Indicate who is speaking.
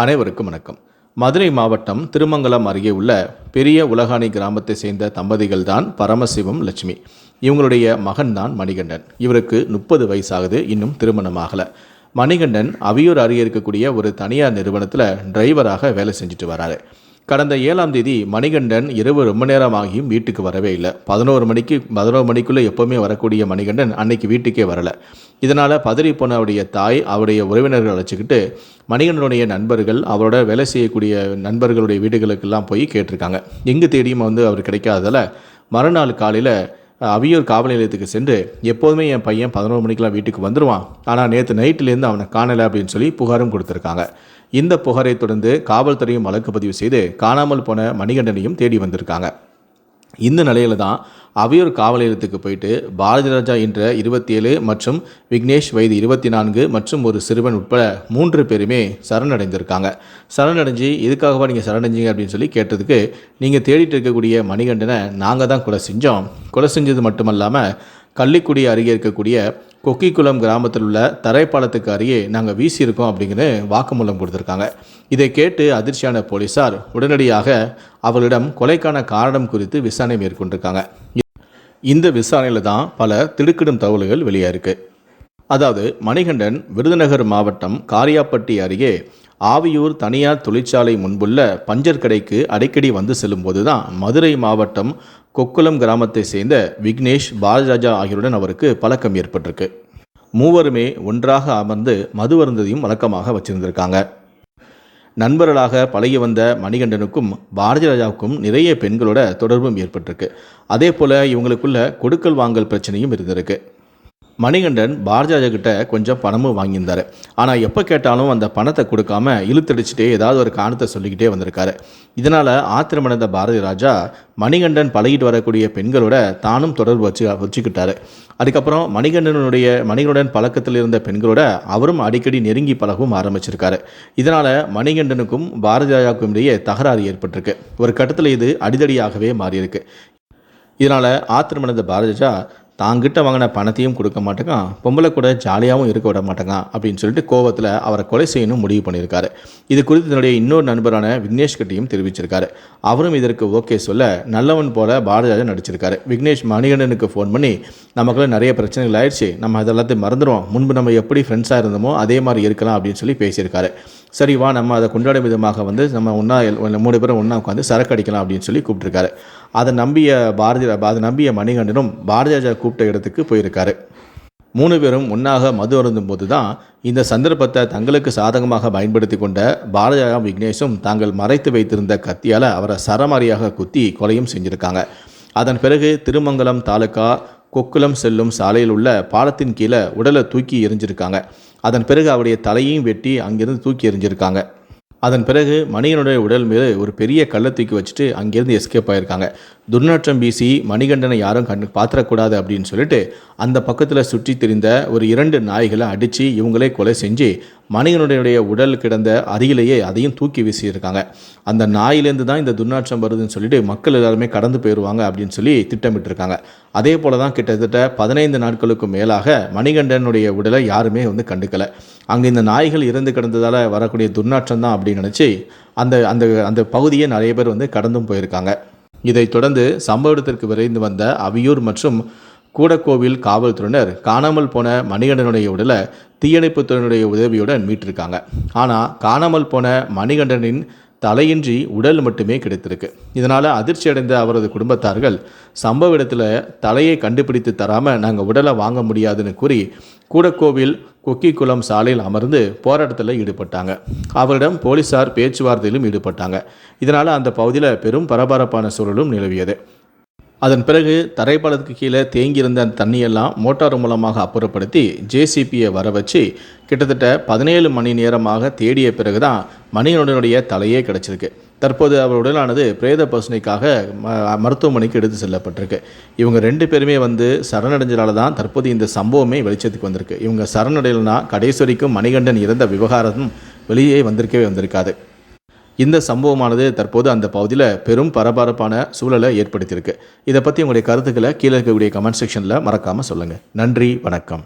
Speaker 1: அனைவருக்கும் வணக்கம். மதுரை மாவட்டம் திருமங்கலம் அருகே உள்ள பெரிய உலகாணி கிராமத்தை சேர்ந்த தம்பதிகள் தான் பரமசிவம் லட்சுமி. இவங்களுடைய மகன் தான் மணிகண்டன். இவருக்கு முப்பது வயசாகுது இன்னும் திருமணமாகலை மணிகண்டன் அவியூர் அருகே இருக்கக்கூடிய ஒரு தனியார் நிறுவனத்தில் டிரைவராக வேலை செஞ்சுட்டு வராரு. கடந்த ஏழாம் தேதி மணிகண்டன் இரவு ரொம்ப நேரம் ஆகியும் வீட்டுக்கு வரவே இல்லை. பதினோரு மணிக்கு பதினோரு மணிக்குள்ளே எப்போவுமே வரக்கூடிய மணிகண்டன் அன்னைக்கு வீட்டுக்கே வரலை. இதனால் பதறி போன அவருடைய தாய் அவருடைய உறவினர்கள் அழைச்சிக்கிட்டு மணிகண்டனுடைய நண்பர்கள் அவரோட வேலை செய்யக்கூடிய நண்பர்களுடைய வீடுகளுக்கெல்லாம் போய் கேட்டிருக்காங்க. எங்கு தேடியும் வந்து அவர் கிடைக்காததால் மறுநாள் காலையில் அவியூர் காவல் நிலையத்துக்கு சென்று எப்போதுமே என் பையன் பதினோரு மணிக்கெலாம் வீட்டுக்கு வந்துடுவான் ஆனால் நேற்று நைட்லேருந்து அவனை காணலை அப்படின்னு சொல்லி புகாரும் கொடுத்துருக்காங்க. இந்த புகாரை தொடர்ந்து காவல்துறையும் வழக்கு பதிவு செய்து காணாமல் போன மணிகண்டனையும் தேடி வந்திருக்காங்க. இந்த நிலையில தான் அவையூர் காவல் நிலையத்துக்கு போயிட்டு பாரதி ராஜா என்ற இருபத்தி ஏழு மற்றும் விக்னேஷ் வயது இருபத்தி நான்கு மற்றும் ஒரு சிறுவன் உட்பட மூன்று பேருமே சரணடைந்திருக்காங்க. சரணடைஞ்சு இதுக்காகவா நீங்கள் சரணடைஞ்சிங்க அப்படின்னு சொல்லி கேட்டதுக்கு நீங்கள் தேடிட்டு இருக்கக்கூடிய மணிகண்டனை நாங்கள் தான் கொலை செஞ்சோம். கொலை செஞ்சது மட்டுமல்லாமல் கள்ளிக்குடி அருகே இருக்கக்கூடிய கொக்கிக்குளம் கிராமத்தில் உள்ள தரைப்பாலத்துக்கு அருகே நாங்கள் வீசியிருக்கோம் அப்படிங்கிற வாக்குமூலம் கொடுத்துருக்காங்க. இதை கேட்டு அதிர்ச்சியான போலீசார் உடனடியாக அவர்களிடம் கொலைக்கான காரணம் குறித்து விசாரணை மேற்கொண்டிருக்காங்க. இந்த விசாரணையில் தான் பல திடுக்கிடும் தகவல்கள் வெளியாயிருக்கு. அதாவது மணிகண்டன் விருதுநகர் மாவட்டம் காரியாப்பட்டி அருகே ஆவியூர் தனியார் தொழிற்சாலை முன்புள்ள பஞ்சர் கடைக்கு அடிக்கடி வந்து செல்லும்போது தான் மதுரை மாவட்டம் கொக்குளம் கிராமத்தை சேர்ந்த விக்னேஷ் பாலராஜா ஆகியோருடன் அவருக்கு பழக்கம் ஏற்பட்டிருக்கு. மூவருமே ஒன்றாக அமர்ந்து மது வருந்ததையும் வழக்கமாக வச்சிருந்திருக்காங்க. நண்பர்களாக பழகி வந்த மணிகண்டனுக்கும் பாரதிராஜாவுக்கும் நிறைய பெண்களோட தொடர்பும் ஏற்பட்டிருக்கு. அதே போல் இவங்களுக்குள்ள கொடுக்கல் வாங்கல் பிரச்சனையும் இருந்திருக்கு. மணிகண்டன் பாரதிராஜா கிட்ட கொஞ்சம் பணமும் வாங்கியிருந்தார். ஆனால் எப்போ கேட்டாலும் அந்த பணத்தை கொடுக்காம இழுத்தடிச்சுட்டே ஏதாவது ஒரு காரணத்தை சொல்லிக்கிட்டே வந்திருக்காரு. இதனால் ஆத்திரமடைந்த பாரதி ராஜா மணிகண்டன் பழகிட்டு வரக்கூடிய பெண்களோட தானும் தொடர்பு வச்சு வச்சுக்கிட்டாரு. அதுக்கப்புறம் மணிகண்டனுடைய மணிகனுடன் பழக்கத்தில் இருந்த பெண்களோட அவரும் அடிக்கடி நெருங்கி பழகவும் ஆரம்பிச்சிருக்காரு. இதனால் மணிகண்டனுக்கும் பாரதி ராஜாவுக்கும் இடையே தகராறு ஏற்பட்டிருக்கு. ஒரு கட்டத்தில் இது அடிதடியாகவே மாறியிருக்கு. இதனால் ஆத்திரமடைந்த பாரதிராஜா தாங்கிட்ட வாங்கின பணத்தையும் கொடுக்க மாட்டேங்கான். பொம்பளை கூட ஜாலியாகவும் இருக்க விட மாட்டேங்கான் அப்படின்னு சொல்லிட்டு கோவத்தில் அவரை கொலை செய்யணும் முடிவு பண்ணியிருக்காரு. இது குறித்து தன்னுடைய இன்னொரு நண்பரான விக்னேஷ் கிட்டையும் தெரிவிச்சிருக்காரு. அவரும் இதற்கு ஓகே சொல்ல நல்லவன் போல பாரதிராஜன் நடிச்சிருக்காரு. விக்னேஷ் மணிகண்டனுக்கு ஃபோன் பண்ணி நமக்குள்ள நிறைய பிரச்சனைகள் ஆயிடுச்சு. நம்ம அதெல்லாத்தையும் மறந்துடுவோம். முன்பு நம்ம எப்படி ஃப்ரெண்ட்ஸாக இருந்தோமோ அதே மாதிரி இருக்கலாம் அப்படின்னு சொல்லி பேசியிருக்காரு. சரி வா நம்ம அதை கொண்டாடும் விதமாக வந்து நம்ம ஒன்றா மூணு பேரும் ஒன்றா உட்காந்து சரக்கு அடிக்கலாம் அப்படின்னு சொல்லி கூப்பிட்டுருக்காரு. அதை நம்பிய பாரதி அதை நம்பிய மணிகண்டனும் பாரதிராஜா கூப்பிட்ட இடத்துக்கு போயிருக்காரு. மூணு பேரும் ஒன்றாக மது அருந்தும் போது தான் இந்த சந்தர்ப்பத்தை தங்களுக்கு சாதகமாக பயன்படுத்தி கொண்ட பாரதிராஜா விக்னேஷும் தாங்கள் மறைத்து வைத்திருந்த கத்தியால் அவரை சரமாரியாக குத்தி கொலையும் செஞ்சுருக்காங்க. அதன் பிறகு திருமங்கலம் தாலுக்கா கொக்குளம் செல்லும் சாலையில் உள்ள பாலத்தின் கீழே உடலை தூக்கி எரிஞ்சிருக்காங்க அதன் பிறகு அவருடைய தலையையும் வெட்டி அங்கிருந்து தூக்கி எறிஞ்சிருக்காங்க. அதன் பிறகு மணிகனுடைய உடல் மீது ஒரு பெரிய கல்லை தூக்கி வச்சுட்டு அங்கேருந்து எஸ்கேப் ஆயிருக்காங்க. துர்நாற்றம் வீசி மணிகண்டனை யாரும் கண் பாத்திரக்கூடாது அப்படின்னு சொல்லிட்டு அந்த பக்கத்தில் சுற்றி திரிந்த ஒரு இரண்டு நாய்களை அடித்து இவங்களே கொலை செஞ்சு மணிகனுடைய உடல் கிடந்த அருகிலேயே அதையும் தூக்கி வீசியிருக்காங்க. அந்த நாயிலேருந்து தான் இந்த துர்நாற்றம் வருதுன்னு சொல்லிட்டு மக்கள் எல்லாருமே கடந்து போயிடுவாங்க அப்படின்னு சொல்லி திட்டமிட்டிருக்காங்க. அதே போல தான் கிட்டத்தட்ட பதினைந்து நாட்களுக்கு மேலாக மணிகண்டனுடைய உடலை யாருமே வந்து கண்டுக்கலை. அங்கே இந்த நாய்கள் இறந்து கிடந்ததால் வரக்கூடிய துர்நாற்றம் தான் அப்படின்னு நினச்சி அந்த அந்த அந்த பகுதியை நிறைய பேர் வந்து கடந்தும் போயிருக்காங்க. இதைத் தொடர்ந்து சம்பவ இடத்திற்கு விரைந்து வந்த அவியூர் மற்றும் கூடக்கோவில் காவல்துறையினர் காணாமல் போன மணிகண்டனுடைய உடலை தீயணைப்புத்துறையினுடைய உதவியுடன் மீட்டிருக்காங்க. ஆனால் காணாமல் போன மணிகண்டனின் தலையின்றி உடல் மட்டுமே கிடைத்திருக்கு. இதனால் அதிர்ச்சி அடைந்த அவரது குடும்பத்தார்கள் சம்பவ இடத்துல தலையை கண்டுபிடித்து தராமல் நாங்கள் உடலை வாங்க முடியாதுன்னு கூறி கூடக்கோவில் கொக்கிக்குளம் சாலையில் அமர்ந்து போராட்டத்தில் ஈடுபட்டாங்க. அவரிடம் போலீசார் பேச்சுவார்த்தையிலும் ஈடுபட்டாங்க. இதனால் அந்த பகுதியில் பெரும் பரபரப்பான சூழலும் நிலவியது. அதன் பிறகு தரைப்பாலத்துக்கு கீழே தேங்கியிருந்த அந்த தண்ணியெல்லாம் மோட்டார் மூலமாக அப்புறப்படுத்தி ஜேசிபியை வர வச்சு கிட்டத்தட்ட பதினேழு மணி நேரமாக தேடிய பிறகு தான் மணியனுடனுடைய தலையே கிடச்சிருக்கு. தற்போது அவர் உடலானது பிரேத பசுனைக்காக மருத்துவமனைக்கு எடுத்து செல்லப்பட்டிருக்கு. இவங்க ரெண்டு பேருமே வந்து சரணடைஞ்சதால தான் தற்போது இந்த சம்பவமே வெளிச்சத்துக்கு வந்திருக்கு. இவங்க சரணடையலனா கடைசி வரைக்கும் மணிகண்டன் இறந்த விவகாரமும் வெளியே வந்திருக்கவே வந்திருக்காது. இந்த சம்பவமானது தற்போது அந்த பகுதியில் பெரும் பரபரப்பான சூழலை ஏற்படுத்தியிருக்கு. இதை பற்றி உங்களுடைய கருத்துக்களை கீழே இருக்கக்கூடிய கமெண்ட் செக்ஷனில் மறக்காமல் சொல்லுங்கள் நன்றி வணக்கம்.